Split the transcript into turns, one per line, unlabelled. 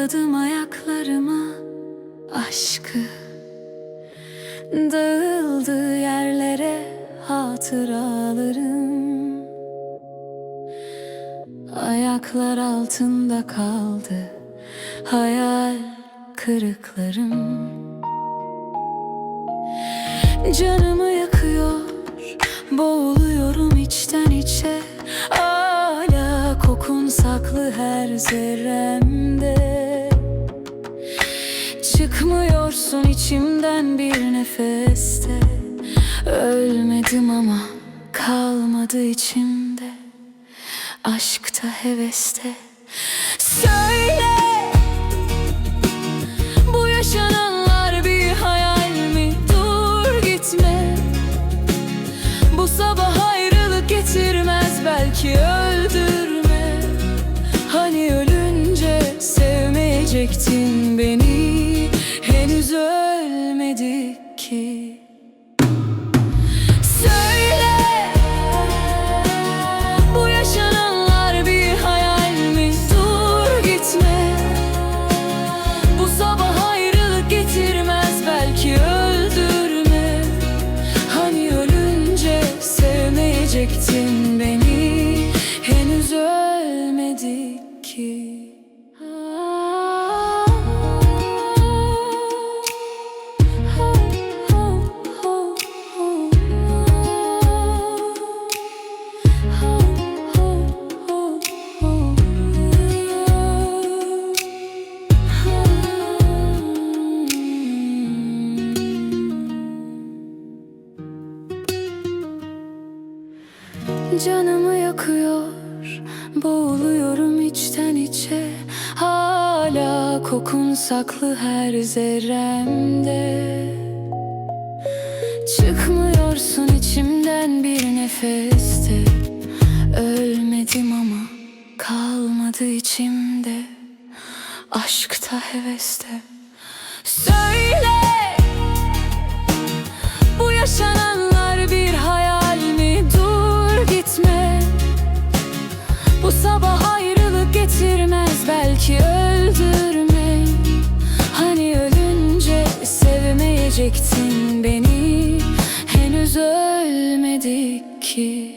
bağladım ayaklarıma aşkı. Dağıldı yerlere hatıralarım. Ayaklar altında kaldı hayal kırıklarım. Canımı yakıyor, boğuluyorum içten içe. Hala kokun saklı her zerremde. Çıkmıyorsun içimden bir nefeste. Ölmedim ama kalmadı içimde. Aşkta heveste. Söyle Bu yaşananlar bir hayal mi? Dur gitme. Bu sabah ayrılık getirmez belki öldürme. Hani ölünce sevmeyecektin beni sevmeyecektin Canımı yakıyor. Boğuluyorum içten içe. Hala kokun saklı her zerremde. Çıkmıyorsun içimden bir nefeste. Ölmedim ama kalmadı içimde. Aşkta heveste. Söyle bu yaşananlar sevmeyecektin beni. Henüz ölmedik ki